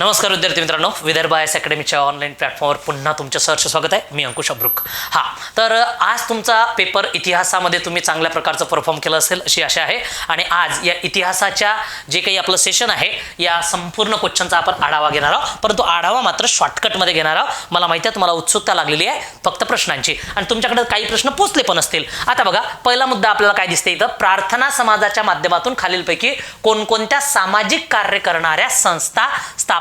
नमस्कार विद्यार्थी मित्रांनो विदर्भ आयस अकॅडमीच्या ऑनलाईन प्लॅटफॉर्मवर पुन्हा तुमचं सहर्ष स्वागत आहे. मी अंकुश अब्रुक हां तर आज तुमचा पेपर इतिहासामध्ये तुम्ही चांगल्या प्रकारचं परफॉर्म केलं असेल अशी आशा आहे. आणि आज या इतिहासाच्या जे काही आपलं सेशन आहे या संपूर्ण क्वेश्चनचा आपण आढावा घेणार आहोत. परंतु आढावा मात्र शॉर्टकटमध्ये घेणार आहोत. मला माहिती आहे तुम्हाला उत्सुकता लागलेली आहे फक्त प्रश्नांची. आणि तुमच्याकडे काही प्रश्न पोचले पण असतील. आता बघा पहिला मुद्दा आपल्याला काय दिसते इथं? प्रार्थना समाजाच्या माध्यमातून खालीलपैकी कोणकोणत्या सामाजिक कार्य करणाऱ्या संस्था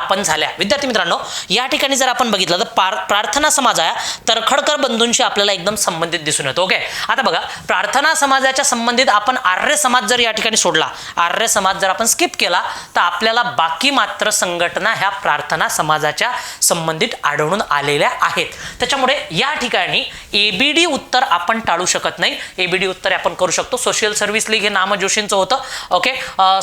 स्थापन झाल्या. विद्यार्थी मित्रांनो या ठिकाणी जर आपण बघितलं तर प्रार्थना समाज आहे तरखडकर बंधूंशी आपल्याला एकदम संबंधित दिसून येतो ओके? आता बघा प्रार्थना समाजाच्या संबंधित आपण आर्य समाज जर या ठिकाणी सोडला आर्य समाज जर आपण स्किप केला तर आपल्याला बाकी मात्र संघटना ह्या प्रार्थना समाजाच्या संबंधित आढळून आलेल्या आहेत. त्याच्यामुळे या ठिकाणी एबीडी उत्तर आपण टाळू शकत नाही. एबीडी उत्तर आपण करू शकतो. सोशल सर्व्हिस लीग हे नाम जोशींचं होतं okay?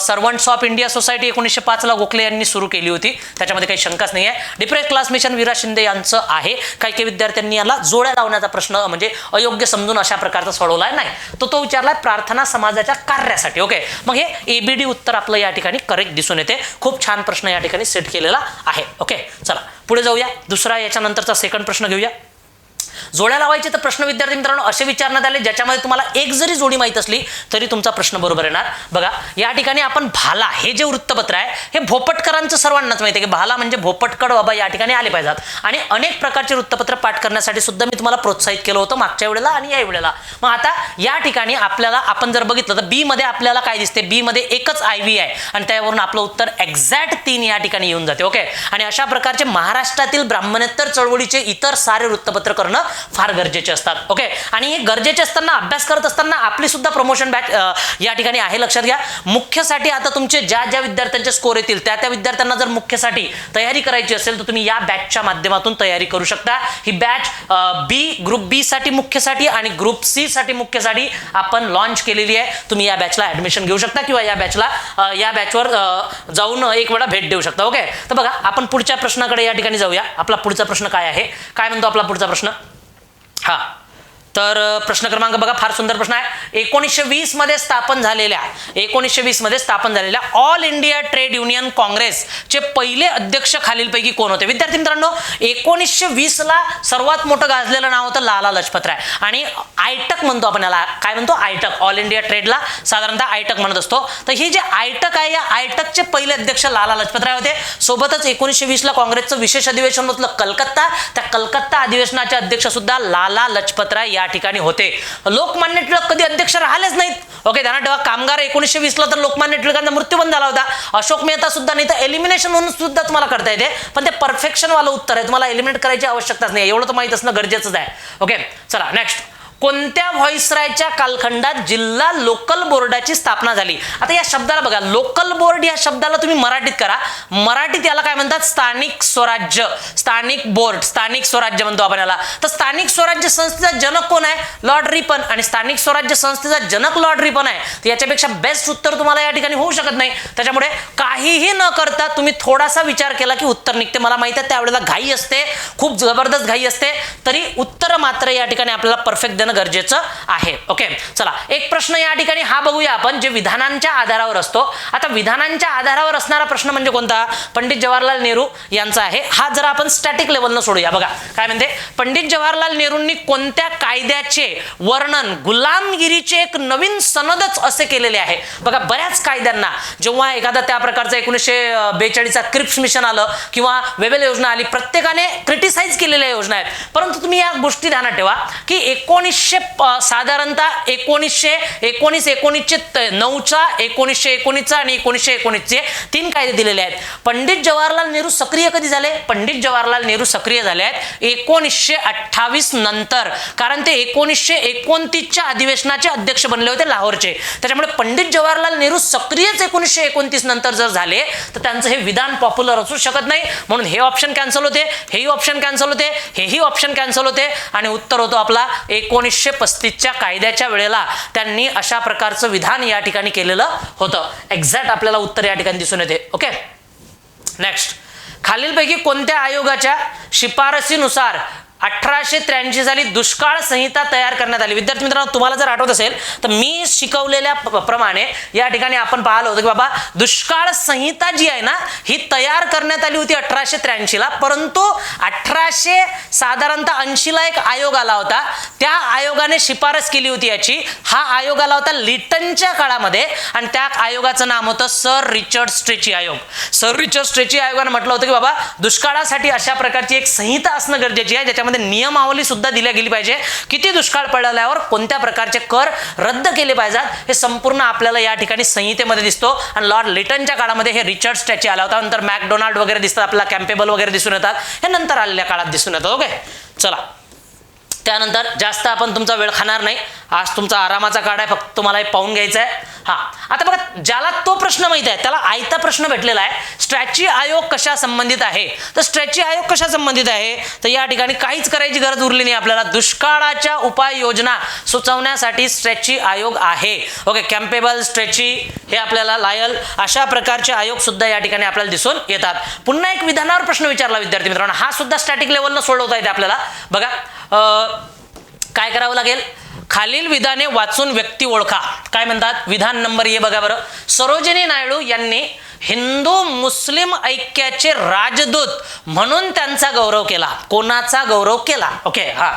Servants of India society एकोणीसशे पाचला गोखले यांनी सुरू केली होती. त्याच्यामध्ये काही शंकाच नाही आहे depressed class mission Vira Shinde यांचं आहे. काही काही विद्यार्थ्यांनी याला जोड्या लावण्याचा प्रश्न म्हणजे अयोग्य समजून अशा प्रकारचा सोडवलाय नाही. तो तो विचारलाय प्रार्थना समाजाच्या कार्यासाठी ओके? मग हे एबीडी उत्तर आपलं या ठिकाणी करेक्ट दिसून येते. खूप छान प्रश्न या ठिकाणी सेट केलेला आहे ओके? चला पुढे जाऊया. दुसरा याच्यानंतरचा सेकंड प्रश्न घेऊया. जोड्या लावायचे तर प्रश्न विद्यार्थी मित्रांनो असे विचारण्यात आले ज्याच्यामध्ये तुम्हाला एक जरी जोडी माहीत असली तरी तुमचा प्रश्न बरोबर येणार. बघा या ठिकाणी आपण भाला हे जे वृत्तपत्र आहे हे भोपटकरांचं सर्वांनाच माहिती आहे की भाला म्हणजे भोपटकड बाबा या ठिकाणी आले पाहिजेत. आणि अनेक प्रकारचे वृत्तपत्र पाठ करण्यासाठी सुद्धा मी तुम्हाला प्रोत्साहित केलं होतं मागच्या वेळेला आणि या वेळेला. मग आता या ठिकाणी आपल्याला आपण जर बघितलं तर बी मध्ये आपल्याला काय दिसते? बी मध्ये एकच आय व्ही आहे. आणि त्यावरून आपलं उत्तर एक्झॅक्ट तीन या ठिकाणी येऊन जाते ओके आणि अशा प्रकारचे महाराष्ट्रातील ब्राह्मणेतर चळवळीचे इतर सारे वृत्तपत्र करणं फार गरजेचे असतात. ओके आणि हे गरजेचे असताना अभ्यास करत असताना आपली सुद्धा प्रमोशन बॅच या ठिकाणी आहे. लक्षात घ्या. मुख्यसाठी आता तुमचे ज्या ज्या विद्यार्थ्यांचे स्कोर येतील त्या त्या विद्यार्थ्यांना जर मुख्यसाठी तयारी करायची असेल तर तुम्ही या बॅचच्या माध्यमातून तयारी करू शकता. ही बॅच बी ग्रुप बी साठी मुख्यसाठी आणि ग्रुप सी साठी मुख्यसाठी आपण लॉन्च केलेली आहे. तुम्ही या बॅचला ऍडमिशन घेऊ शकता किंवा या बॅचला या बॅचवर जाऊन एक वेळा भेट देऊ शकता. ओके तर बघा आपण पुढच्या प्रश्नाकडे या ठिकाणी जाऊया. आपला पुढचा प्रश्न काय आहे? काय म्हणतो आपला पुढचा प्रश्न? हा तर प्रश्न क्रमांक बघा फार सुंदर प्रश्न आहे. एकोणीसशे वीसमध्ये स्थापन झालेल्या एकोणीसशे वीसमध्ये स्थापन झालेल्या ऑल इंडिया ट्रेड युनियन काँग्रेसचे पहिले अध्यक्ष खालीलपैकी कोण होते? विद्यार्थी मित्रांनो एकोणीसशे वीस ला सर्वात मोठं गाजलेलं नाव होतं लाला लजपत राय. आणि आयटक म्हणतो आपण याला. काय म्हणतो? आयटक. ऑल इंडिया ट्रेडला साधारणतः आयटक म्हणत असतो. तर ही जे आयटक आहे या आयटकचे पहिले अध्यक्ष लाला लजपत राय होते. सोबतच एकोणीसशे वीस ला काँग्रेसचं विशेष अधिवेशन होतं कलकत्ता. त्या कलकत्ता अधिवेशनाचे अध्यक्ष सुद्धा लाला लजपत राय या ठिकाणी होते. लोकमान्य टिळक कधी अध्यक्ष राहिलेच नाहीत. ओके त्यांना तेव्हा कामगार एकोणीसशे वीसला तर लोकमान्य टिळकांचा मृत्यू पण झाला होता. अशोक मेहता सुद्धा नाही तर एलिमिनेशन म्हणून सुद्धा तुम्हाला करता येते. पण ते परफेक्शनवालं उत्तर आहे. तुम्हाला एलिमिनेट करायची आवश्यकताच नाही. एवढं तर माहीत असणं गरजेचंच आहे. ओके चला नेक्स्ट कोणत्या व्हॉइसरायच्या कालखंडात जिल्हा लोकल बोर्डाची स्थापना झाली? आता या शब्दाला बघा लोकल बोर्ड या शब्दाला तुम्ही मराठीत करा. मराठीत याला काय म्हणतात? स्थानिक स्वराज्य. स्थानिक बोर्ड स्थानिक स्वराज्य म्हणतो आपण याला. तर स्थानिक स्वराज्य संस्थेचा जनक कोण आहे? लॉर्ड रिपन आणि स्थानिक स्वराज्य संस्थेचा जनक लॉर्ड रिपन आहे. तर याच्यापेक्षा बेस्ट उत्तर तुम्हाला या ठिकाणी होऊ शकत नाही. त्याच्यामुळे काहीही न करता तुम्ही थोडासा विचार केला की उत्तर निघते. मला माहिती आहे त्यावेळेला घाई असते. खूप जबरदस्त घाई असते. तरी उत्तर मात्र या ठिकाणी आपल्याला परफेक्ट देणं गरजेचं आहे. ओके चला एक प्रश्न या ठिकाणी हा बघूया आपण जे विधानांच्या आधारावर असतो. आता विधानांच्या आधारावर असणारा प्रश्न म्हणजे कोणता? पंडित जवाहरलाल नेहरू यांचा आहे. हा जरा आपण स्टॅटिक लेवलनं सोडूया. बघा काय म्हणते? पंडित जवाहरलाल नेहरूंनी कोणत्या कायद्याचे वर्णन गुलामगिरीचे एक नवीन सनदच असे केलेले आहे? बघा बऱ्याच कायद्यांना. जेव्हा एखादा त्या प्रकारचा एकोणीसशे बेचाळीसचा क्रिप्स मिशन आलं किंवा वेबेल योजना आली प्रत्येकाने क्रिटिसाइज केलेल्या योजना आहेत. परंतु तुम्ही या गोष्टी ध्यानात ठेवा की एकोणीसशे साधारणतः एकोणीसशे एकोणीस एकोणीसशे नऊचा एकोणीसशे एकोणीसचा आणि एकोणीसशे एकोणीसचे तीन कायदे दिलेले आहेत. पंडित जवाहरलाल नेहरू सक्रिय कधी झाले? पंडित जवाहरलाल नेहरू सक्रिय झाले आहेत एकोणीसशे अठ्ठावीस नंतर. कारण ते एकोणीसशे एकोणतीसच्या अधिवेशनाचे अध्यक्ष बनले होते लाहोरचे. त्याच्यामुळे पंडित जवाहरलाल नेहरू सक्रियच एकोणीसशे एकोणतीस नंतर जर झाले तर त्यांचं हे विधान पॉप्युलर असू शकत नाही. म्हणून हे ऑप्शन कॅन्सल होते हेही ऑप्शन कॅन्सल होते हेही ऑप्शन कॅन्सल होते. आणि उत्तर होतो आपला एकोणीसशे पस्तीसच्या कायद्याच्या वेळेला त्यांनी अशा प्रकारचं विधान या ठिकाणी केलेलं होतं. एक्झॅक्ट आपल्याला उत्तर या ठिकाणी दिसून येते. ओके नेक्स्ट खालीलपैकी कोणत्या आयोगाच्या शिफारसीनुसार अठराशे त्र्याऐंशी साली दुष्काळ संहिता तयार करण्यात आली. विद्यार्थी मित्रांनो तुम्हाला जर आठवत असेल तर मी शिकवलेल्या प्रमाणे या ठिकाणी आपण पाहिलं होतं की बाबा दुष्काळ संहिता जी आहे ना ही तयार करण्यात आली होती अठराशे त्र्याऐंशीला परंतु अठराशे साधारणतः ऐंशीला एक आयोग आला होता. त्या आयोगाने शिफारस केली होती याची. हा आयोग आला होता लिटनच्या काळामध्ये आणि त्या आयोगाचं नाम होतं सर रिचर्ड स्ट्रेची आयोग. सर रिचर्ड स्ट्रेची आयोगाने म्हटलं होतं की बाबा दुष्काळासाठी अशा प्रकारची एक संहिता असणं गरजेची आहे ज्याच्या ज्याच्यामध्ये नियमावली सुद्धा दिल्या गेली पाहिजे. किती दुष्काळ पडल्यावर कोणत्या प्रकारचे कर रद्द केले पाहिजेत हे संपूर्ण आपल्याला या ठिकाणी संहितेमध्ये दिसतो. आणि लॉर्ड लिटनच्या काळामध्ये हे रिचर्ड स्टॅची आला होता. नंतर मॅकडोनाल्ड वगैरे दिसतात आपल्याला कॅम्पेबल वगैरे दिसून येतात. हे नंतर आलेल्या काळात दिसून येतात ओके? चला. त्यानंतर जास्त आपण तुमचा वेळ खाणार नाही. आज तुमचा आरामाचा काळ आहे फक्त तुम्हाला हे पाहून घ्यायचं आहे. हा. आता बघा ज्याला तो प्रश्न माहीत आहे त्याला आयता प्रश्न भेटलेला आहे. स्ट्रॅची आयोग कशा संबंधित आहे? तर स्ट्रॅची आयोग कशा संबंधित आहे? तर या ठिकाणी काहीच करायची गरज उरली नाही आपल्याला. दुष्काळाच्या उपाययोजना सुचवण्यासाठी स्ट्रॅची आयोग आहे. ओके कॅम्पेबल स्ट्रेची हे आपल्याला लायल अशा प्रकारचे आयोग सुद्धा या ठिकाणी आपल्याला दिसून येतात. पुन्हा एक विधानावर प्रश्न विचारला विद्यार्थी मित्रांनो. हा सुद्धा स्टॅटिक लेवलला सोडवता येते आपल्याला. बघा काय करावं लागेल? खालील विधाने वाचून व्यक्ती ओळखा. काय म्हणतात? विधान नंबर ये बघा बरं. सरोजिनी नायडू यांनी हिंदू मुस्लिम ऐक्याचे राजदूत म्हणून त्यांचा गौरव केला. कोणाचा गौरव केला? ओके हा.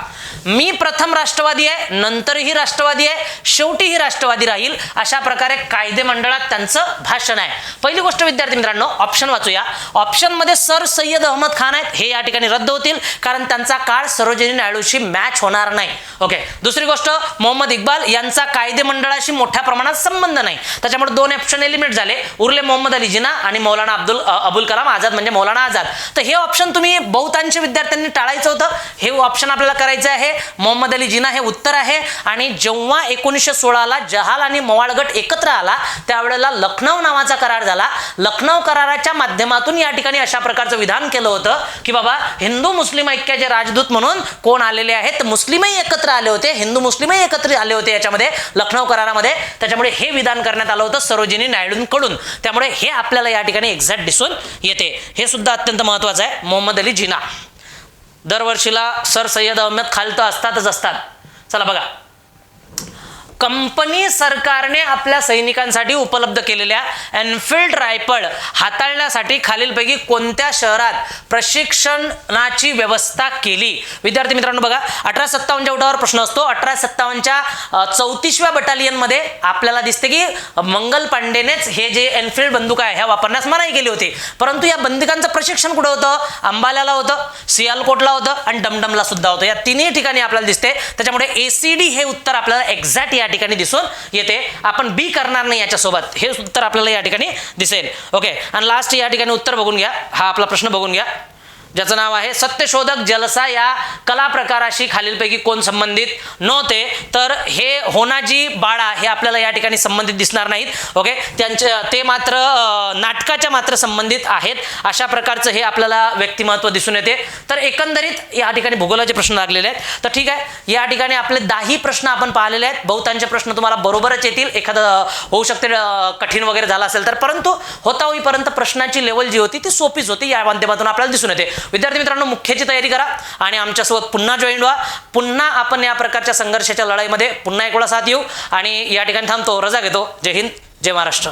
मी प्रथम राष्ट्रवादी आहे नंतरही राष्ट्रवादी आहे शेवटीही राष्ट्रवादी राहील अशा प्रकारे कायदे मंडळात त्यांचं भाषण आहे. पहिली गोष्ट विद्यार्थी मित्रांनो ऑप्शन वाचूया. ऑप्शनमध्ये सर सय्यद अहमद खान आहेत. हे या ठिकाणी रद्द होतील कारण त्यांचा काळ सरोजिनी नायडूशी मॅच होणार नाही. ओके दुसरी गोष्ट मोहम्मद इक्बाल यांचा कायदे मंडळाशी मोठ्या प्रमाणात संबंध नाही. त्याच्यामुळे दोन ऑप्शन एलिमिट झाले. उरले मोहम्मद अली जिना आणि मौलाना अब्दुल अबुल कलाम आझाद म्हणजे मौलाना आझाद. तर हे ऑप्शन तुम्ही बहुतांश विद्यार्थ्यांनी टाळायचं होतं. हे ऑप्शन आपल्याला करायचं आहे. मोहम्मद अली जिना हे उत्तर आहे. आणि जेव्हा एकोणीसशे सोळाला जहाल आणि मवाळगट एकत्र आला त्यावेळेला लखनौ नावाचा करार झाला. लखनौ कराराच्या माध्यमातून या ठिकाणी अशा प्रकारचं विधान केलं होतं की बाबा हिंदू मुस्लिम ऐक्याचे राजदूत म्हणून कोण आलेले आहेत मुस्लिमही एकत्र आले होते हिंदू मुस्लिमही एकत्र आले होते याच्यामध्ये लखनौ करारामध्ये. त्याच्यामुळे हे विधान करण्यात आलं होतं सरोजिनी नायडूंकडून. त्यामुळे हे आपल्याला या ठिकाणी एक्झॅक्ट दिसून येते. हे सुद्धा अत्यंत महत्वाचं आहे. मोहम्मद अली जिना. दरवर्षीला सर सय्यद अहमद खालतं तर असतातच असतात. चला बघा. कंपनी सरकारने आपल्या सैनिकांसाठी उपलब्ध केलेल्या एनफिल्ड रायफल हाताळण्यासाठी खालीलपैकी कोणत्या शहरात प्रशिक्षणाची व्यवस्था केली? विद्यार्थी मित्रांनो बघा अठरा सत्तावन्नच्या उठावर प्रश्न असतो. अठरा सत्तावन्नच्या चौतीसव्या बटालियनमध्ये आपल्याला दिसते की मंगल पांडेनेच हे जे एनफिल्ड बंदूक आहे ह्या वापरण्यास मनाई केली होती. परंतु या बंदुकांचं प्रशिक्षण कुठं होतं? अंबाल्याला होतं सियालकोटला होतं आणि डमडमला सुद्धा होतं. या तिन्ही ठिकाणी आपल्याला दिसते. त्याच्यामुळे एसीडी हे उत्तर आपल्याला एक्झॅक्ट या ठिकाणी दिसून येते. आपण बी करणार नाही याच्यासोबत. हे उत्तर आपल्याला या ठिकाणी दिसेल. ओके आणि लास्ट या ठिकाणी उत्तर बघून घ्या. हा आपला प्रश्न बघून घ्या. ज्याचं नाव आहे सत्यशोधक जलसा. या कला प्रकाराशी खालीलपैकी कोण संबंधित नव्हते तर हे होनाजी बाळा हे आपल्याला या ठिकाणी संबंधित दिसणार नाहीत. ओके? त्यांचे ते मात्र नाटकाच्या मात्र संबंधित आहेत. अशा प्रकारचं हे आपल्याला व्यक्तिमत्व दिसून येते. तर एकंदरीत या ठिकाणी भूगोलाचे प्रश्न लागलेले आहेत. तर ठीक आहे या ठिकाणी आपले दाही प्रश्न आपण पाहिलेले आहेत. बहुतांचे प्रश्न तुम्हाला बरोबरच येतील. एखादं होऊ शकते कठीण वगैरे झाला असेल तर. परंतु होता होईपर्यंत प्रश्नाची लेवल जी होती ती सोपीच होती. या माध्यमातून आपल्याला दिसून येते. विद्यार्थी मित्रांनो मुख्याची तयारी करा आणि आमच्यासोबत पुन्हा जॉईन व्हा. पुन्हा आपण या प्रकारच्या संघर्षाच्या लढाईमध्ये पुन्हा एक वेळा साथ येऊ आणि या ठिकाणी थांबतो. रजा घेतो. जय हिंद. जय महाराष्ट्र.